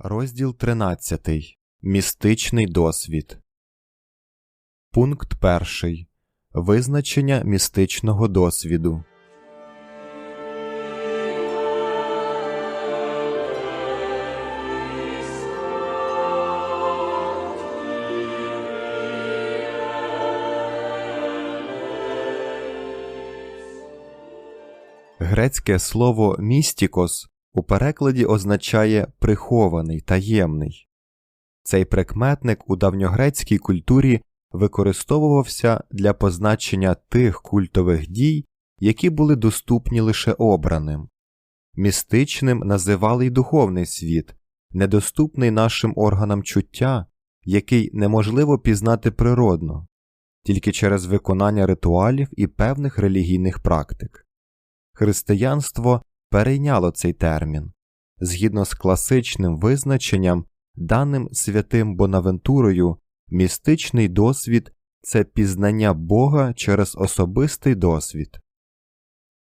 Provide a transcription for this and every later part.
Розділ 13. Містичний досвід. Пункт 1. Визначення містичного досвіду. Грецьке слово містікос у перекладі означає прихований, таємний. Цей прикметник у давньогрецькій культурі використовувався для позначення тих культових дій, які були доступні лише обраним. Містичним називали й духовний світ, недоступний нашим органам чуття, який неможливо пізнати природно, тільки через виконання ритуалів і певних релігійних практик. Християнство перейняло цей термін. Згідно з класичним визначенням, даним святим Бонавентурою, містичний досвід це пізнання Бога через особистий досвід.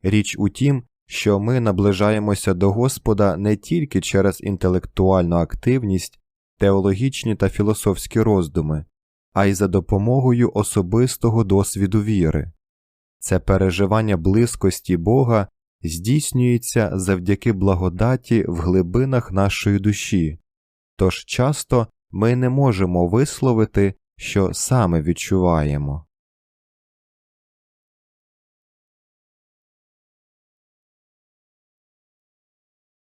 Річ у тім, що ми наближаємося до Господа не тільки через інтелектуальну активність, теологічні та філософські роздуми, а й за допомогою особистого досвіду віри. Це переживання близькості Бога здійснюється завдяки благодаті в глибинах нашої душі, тож часто ми не можемо висловити, що саме відчуваємо.